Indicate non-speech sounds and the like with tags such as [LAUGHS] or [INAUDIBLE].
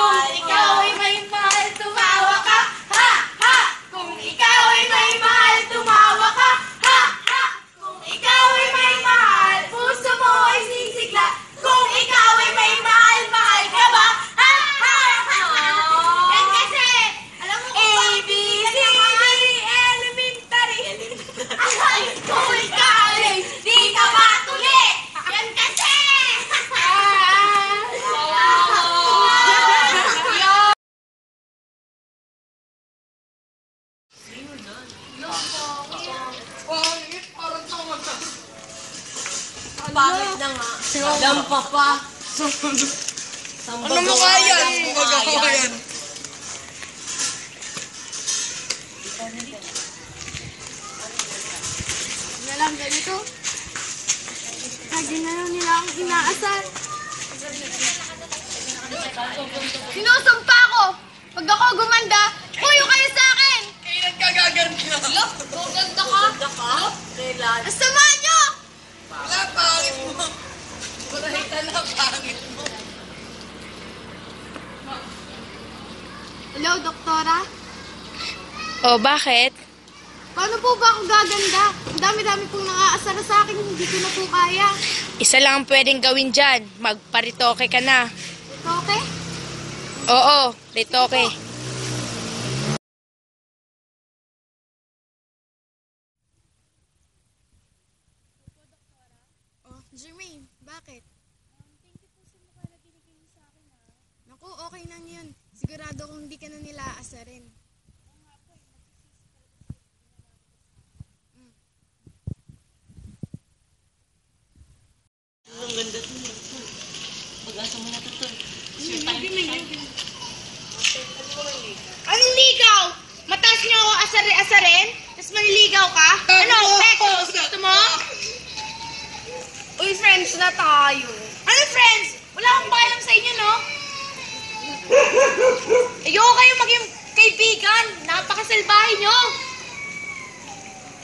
Ikaw, ikaw. Pangit, parang tawag ka. Pangit na nga. Lampa pa. Ano mo kaya? Ano mo kaya? na lang ganito. Lagi na lang nila akong inaasar. Sinusumpa ko! Pag ako gumanda, Kailan? Asama nyo! Wala, pangit mo. Wala, na pangit mo. Hello, doktora? Oh, bakit? Paano po ba ako gaganda? Ang dami-dami pong nakaasar sa akin, hindi ko na po kaya. Isa lang ang pwedeng gawin dyan. Magparitoke ka na. Okay? Oo, ritoke. Oh, Jermaine, bakit? thank you po sa mukha na binigay niyo sa akin, ha? Naku, okay lang yun. Sigurado kung hindi ka na nila aasarin. Ang ganda to. Pag-asa mo na to to. Anong ligaw? Mataas niyo ako asari-asarin? Tapos maniligaw ka? Ano, Bex? Gusto mo? Uy, friends na tayo. Ano, friends? Wala akong pakialam sa inyo, no? [LAUGHS] Ayoko kayo maging kaibigan. Napakasalbahe nyo.